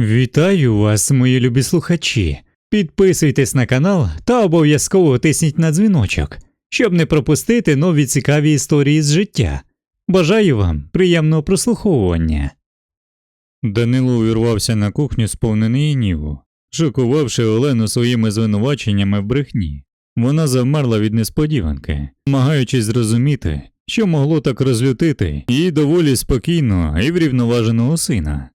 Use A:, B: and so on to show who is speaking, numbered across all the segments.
A: Вітаю вас, мої любі слухачі. Підписуйтесь на канал та обов'язково тисніть на дзвіночок, щоб не пропустити нові цікаві історії з життя. Бажаю вам приємного прослуховування. Данило увірвався на кухню сповнений гніву, шокувавши Олену своїми звинуваченнями в брехні. Вона завмерла від несподіванки, намагаючись зрозуміти, що могло так розлютити її доволі спокійного і врівноваженого сина.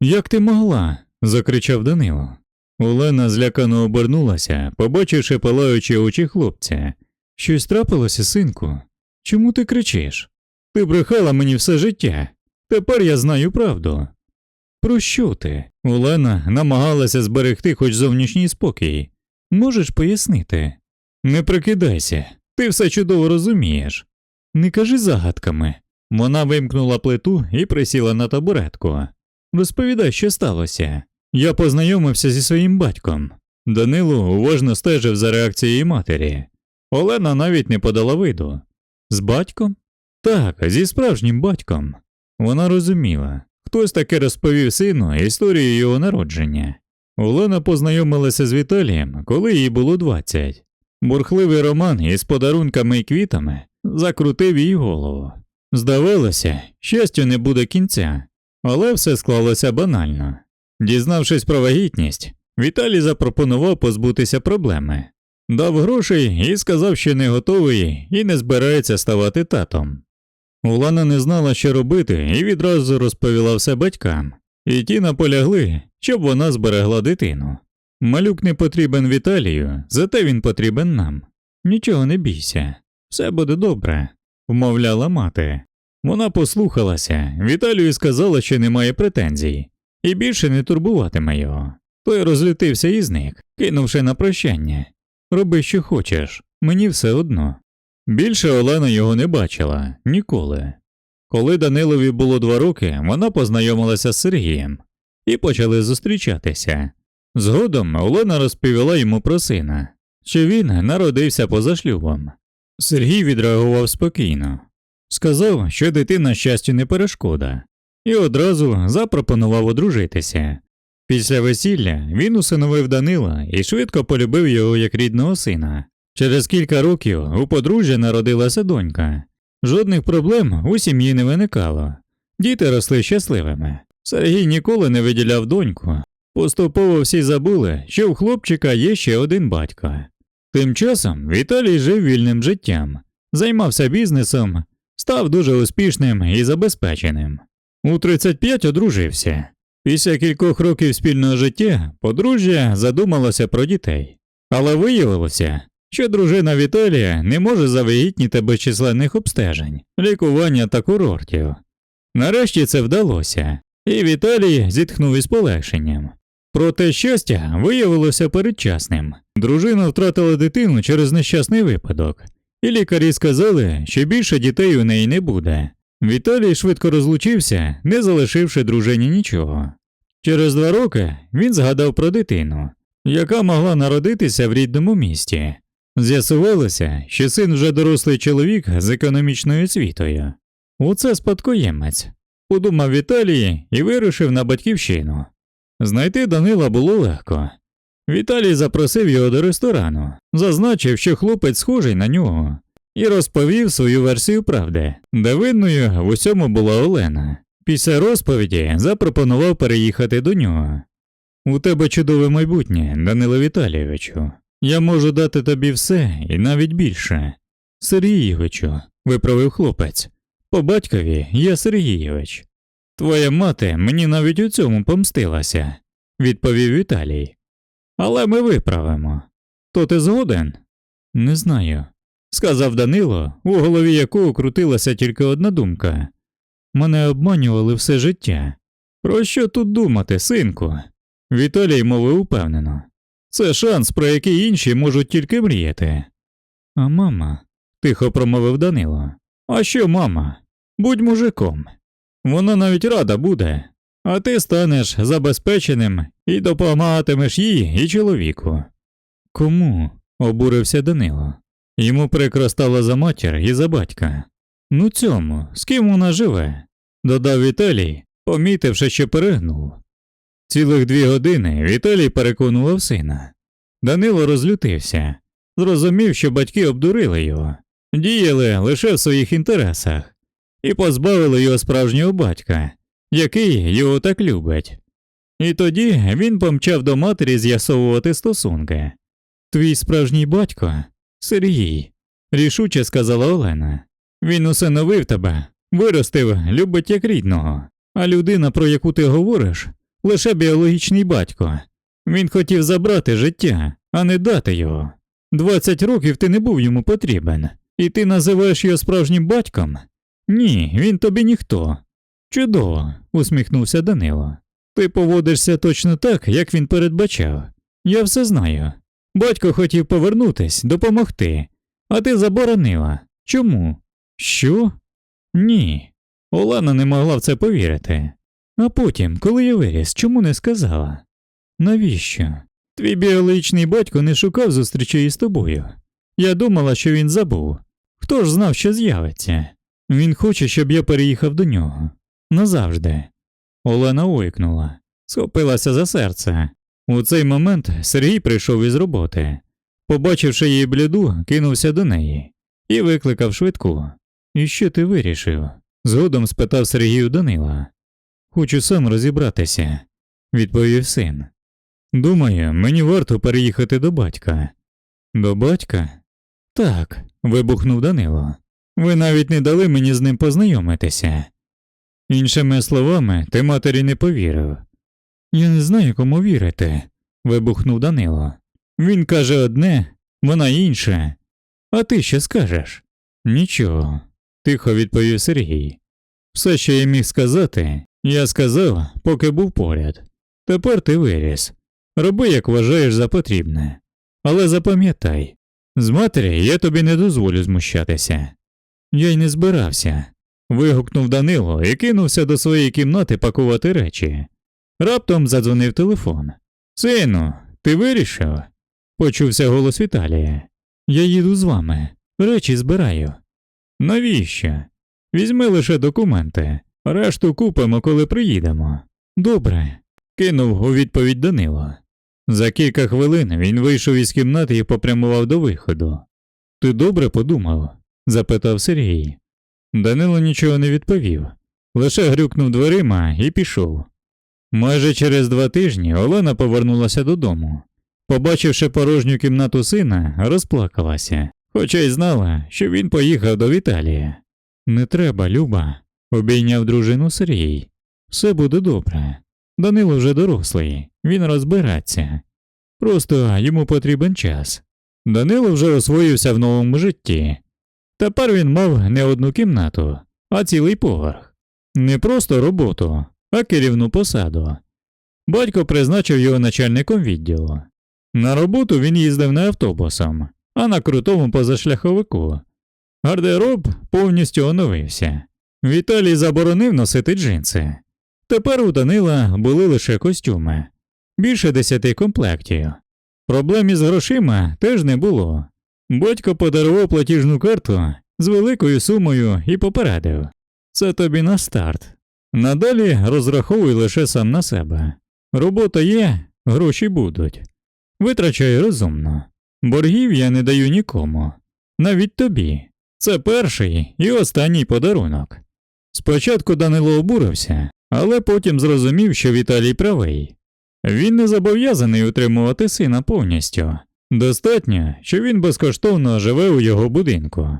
A: Як ти могла? закричав Данило. Олена злякано обернулася, побачивши палаючі очі хлопця. Щось трапилося, синку? Чому ти кричиш? Ти брехала мені все життя. Тепер я знаю правду. Про що ти? Олена намагалася зберегти хоч зовнішній спокій. Можеш пояснити? Не прикидайся, ти все чудово розумієш. Не кажи загадками. Вона вимкнула плиту і присіла на табуретку. Розповідай, що сталося. Я познайомився зі своїм батьком. Данило уважно стежив за реакцією матері. Олена навіть не подала виду. З батьком? Так, зі справжнім батьком. Вона розуміла, хтось таки розповів сину історію його народження. Олена познайомилася з Віталієм, коли їй було 20. Бурхливий роман із подарунками і квітами закрутив їй голову. Здавалося, щастю не буде кінця, але все склалося банально. Дізнавшись про вагітність, Віталій запропонував позбутися проблеми, дав грошей і сказав, що не готовий і не збирається ставати татом. Улана не знала, що робити, і відразу розповіла все батькам, і ті наполягли, щоб вона зберегла дитину. Малюк не потрібен Віталію, зате він потрібен нам. Нічого не бійся, все буде добре, вмовляла мати. Вона послухалася, Віталію сказала, що немає претензій, і більше не турбуватиме його. Той розлютився і зник, кинувши на прощання. Роби, що хочеш, мені все одно. Більше Олена його не бачила ніколи. Коли Данилові було два роки, вона познайомилася з Сергієм і почали зустрічатися. Згодом Олена розповіла йому про сина, що він народився поза шлюбом. Сергій відреагував спокійно, сказав, що дитина щастю не перешкода, і одразу запропонував одружитися. Після весілля він усиновив Данила і швидко полюбив його як рідного сина. Через кілька років у подружжя народилася донька. Жодних проблем у сім'ї не виникало. Діти росли щасливими. Сергій ніколи не виділяв доньку. Поступово всі забули, що у хлопчика є ще один батько. Тим часом Віталій жив вільним життям, займався бізнесом, став дуже успішним і забезпеченим. У 35 одружився. Після кількох років спільного життя подружжя задумалося про дітей. Але виявилося, що дружина Віталія не може завагітніти без численних обстежень, лікування та курортів. Нарешті це вдалося, і Віталій зітхнув із полегшенням. Проте щастя виявилося передчасним. Дружина втратила дитину через нещасний випадок, і лікарі сказали, що більше дітей у неї не буде. Віталій швидко розлучився, не залишивши дружині нічого. Через два роки він згадав про дитину, яка могла народитися в рідному місті. З'ясувалося, що син вже дорослий чоловік з економічною освітою. Оце спадкоємець, подумав Віталій і вирушив на батьківщину. Знайти Данила було легко. Віталій запросив його до ресторану, зазначив, що хлопець схожий на нього, і розповів свою версію правди, де винною в усьому була Олена. Після розповіді запропонував переїхати до нього. У тебе чудове майбутнє, Данило Віталійовичу. Я можу дати тобі все і навіть більше. Сергійовичу, виправив хлопець. По батькові я Сергійович. Твоя мати мені навіть у цьому помстилася, відповів Віталій. Але ми виправимо. То ти згоден? Не знаю, сказав Данило, у голові якого крутилася тільки одна думка. Мене обманювали все життя. Про що тут думати, синку? Віталій мовив упевнено. Це шанс, про який інші можуть тільки мріяти. А мама, тихо промовив Данило. А що, мама? Будь мужиком. Вона навіть рада буде, а ти станеш забезпеченим і допомагатимеш їй і чоловіку. Кому? обурився Данило. Йому прикро стало за матір і за батька. Ну цьому, з ким вона живе, додав Віталій, помітивши, що перегнув. Цілих дві години Віталій переконував сина. Данило розлютився, зрозумів, що батьки обдурили його, діяли лише в своїх інтересах і позбавили його справжнього батька, який його так любить. І тоді він помчав до матері з'ясовувати стосунки. Твій справжній батько Сергій, рішуче сказала Олена. Він усиновив тебе, виростив, любить як рідного, а людина, про яку ти говориш, лише біологічний батько. Він хотів забрати життя, а не дати його. Двадцять років ти не був йому потрібен, і ти називаєш його справжнім батьком? Ні, він тобі ніхто. Чудово, усміхнувся Данило. Ти поводишся точно так, як він передбачав. Я все знаю. Батько хотів повернутись, допомогти, а ти заборонила. Чому? Що? Ні. Олена не могла в це повірити. А потім, коли я виріс, чому не сказала? Навіщо? Твій біологічний батько не шукав зустрічей із тобою. Я думала, що він забув. Хто ж знав, що з'явиться? Він хоче, щоб я переїхав до нього. Назавжди. Олена ойкнула, схопилася за серце. У цей момент Сергій прийшов із роботи. Побачивши її бліду, кинувся до неї і викликав швидку. І що ти вирішив? згодом спитав Сергій у Данила. Хочу сам розібратися, відповів син. Думаю, мені варто переїхати до батька. До батька? Так, вибухнув Данило. Ви навіть не дали мені з ним познайомитися. Іншими словами, ти матері не повірив. Я не знаю, кому вірити, вибухнув Данило. Він каже одне, вона інше. А ти що скажеш? Нічого, тихо відповів Сергій. Все, що я міг сказати, я сказав, поки був поряд. Тепер ти виріс. Роби, як вважаєш за потрібне. Але запам'ятай, з матері я тобі не дозволю змущатися. Я й не збирався. Вигукнув Данило і кинувся до своєї кімнати пакувати речі. Раптом задзвонив телефон. Сину, ти вирішив? почувся голос Віталія. Я їду з вами, речі збираю. Навіщо? Візьми лише документи, решту купимо, коли приїдемо. Добре, кинув у відповідь Данило. За кілька хвилин він вийшов із кімнати і попрямував до виходу. Ти добре подумав? запитав Сергій. Данило нічого не відповів, лише грюкнув дверима і пішов. Майже через два тижні Олена повернулася додому. Побачивши порожню кімнату сина, розплакалася, хоча й знала, що він поїхав до Віталія. Не треба, Люба, обійняв дружину Сергій. Все буде добре. Данило вже дорослий, він розбереться. Просто йому потрібен час. Данило вже освоївся в новому житті. Тепер він мав не одну кімнату, а цілий поверх. Не просто роботу, а керівну посаду. Батько призначив його начальником відділу. На роботу він їздив не автобусом, а на крутому позашляховику. Гардероб повністю оновився. Віталій заборонив носити джинси. Тепер у Данила були лише костюми, більше десяти комплектів. Проблем із грошима теж не було. Батько подарував платіжну карту з великою сумою і попередив це тобі на старт. Надалі розраховуй лише сам на себе. Робота є, гроші будуть. Витрачай розумно. Боргів я не даю нікому, навіть тобі. Це перший і останній подарунок. Спочатку Данило обурився, але потім зрозумів, що Віталій правий. Він не зобов'язаний утримувати сина повністю. Достатньо, що він безкоштовно живе у його будинку.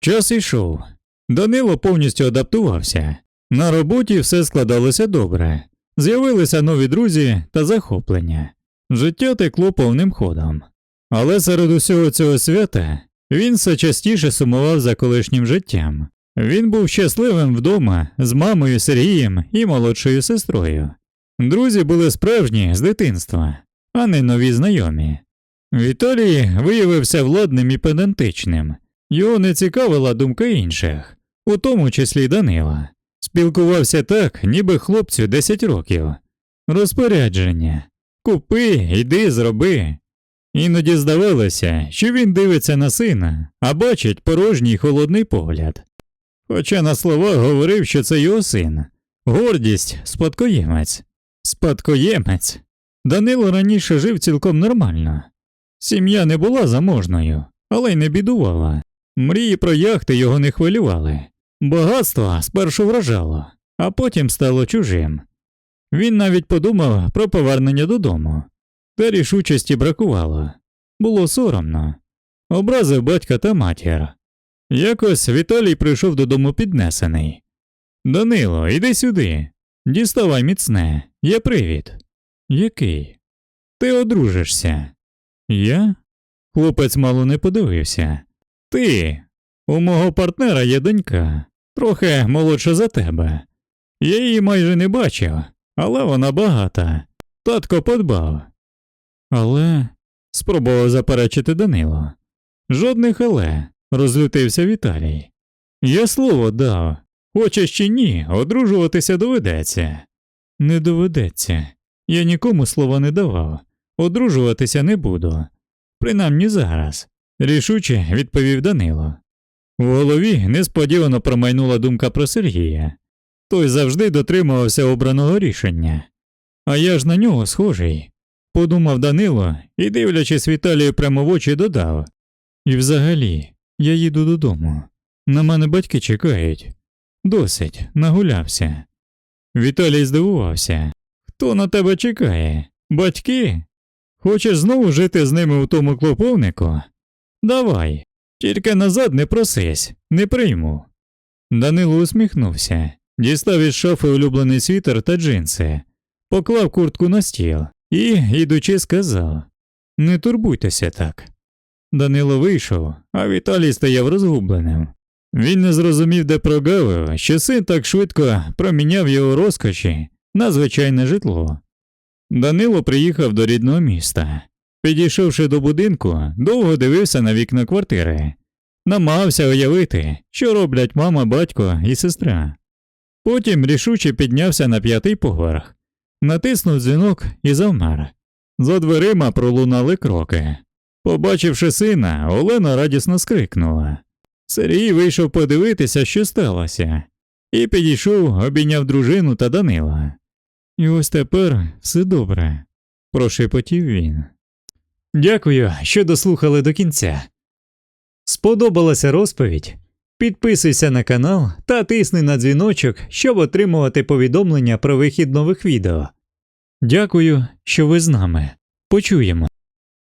A: Час ішов. Данило повністю адаптувався. На роботі все складалося добре, з'явилися нові друзі та захоплення. Життя текло повним ходом. Але серед усього цього свята він все частіше сумував за колишнім життям. Він був щасливим вдома з мамою Сергієм і молодшою сестрою. Друзі були справжні з дитинства, а не нові знайомі. Віталій виявився владним і педантичним, його не цікавила думка інших, у тому числі Данила. Спілкувався так, ніби хлопцю 10 років. Розпорядження купи, йди, зроби. Іноді здавалося, що він дивиться на сина, а бачить порожній холодний погляд. Хоча на словах говорив, що це його син, гордість, спадкоємець. Спадкоємець. Данило раніше жив цілком нормально. Сім'я не була заможною, але й не бідувала. Мрії про яхти його не хвилювали. Багатство спершу вражало, а потім стало чужим. Він навіть подумав про повернення додому, та рішучості бракувало. Було соромно. Образив батька та матір. Якось Віталій прийшов додому піднесений. Данило, іди сюди. Діставай міцне, є привід. Який? Ти одружишся. Я? Хлопець мало не подивився. Ти. У мого партнера є донька, трохи молодша за тебе. Я її майже не бачив, але вона багата. Татко подбав. Але. спробував заперечити Данило. Жодних але, розлютився Віталій. Я слово дав. Хочеш чи ні, одружуватися доведеться. Не доведеться. Я нікому слова не давав. Одружуватися не буду. Принаймні зараз, рішуче відповів Данило. В голові несподівано промайнула думка про Сергія. Той завжди дотримувався обраного рішення. А я ж на нього схожий, подумав Данило і, дивлячись Віталію прямо в очі, додав. І взагалі, я їду додому. На мене батьки чекають. Досить, нагулявся. Віталій здивувався. Хто на тебе чекає? Батьки? Хочеш знову жити з ними у тому клоповнику? Давай, тільки назад не просись, не прийму. Данило усміхнувся, дістав із шафи улюблений світер та джинси, поклав куртку на стіл і, ідучи, сказав Не турбуйтеся так. Данило вийшов, а Віталій стояв розгубленим. Він не зрозумів, де прогавив, що син так швидко проміняв його розкоші на звичайне житло. Данило приїхав до рідного міста. Підійшовши до будинку, довго дивився на вікна квартири, намагався уявити, що роблять мама, батько і сестра. Потім рішуче піднявся на п'ятий поверх, натиснув дзвінок і завмер. За дверима пролунали кроки. Побачивши сина, Олена радісно скрикнула. Сергій вийшов подивитися, що сталося, і підійшов, обійняв дружину та Данила. І ось тепер все добре, прошепотів він. Дякую, що дослухали до кінця. Сподобалася розповідь? Підписуйся на канал та тисни на дзвіночок, щоб отримувати повідомлення про вихід нових відео. Дякую, що ви з нами. Почуємо.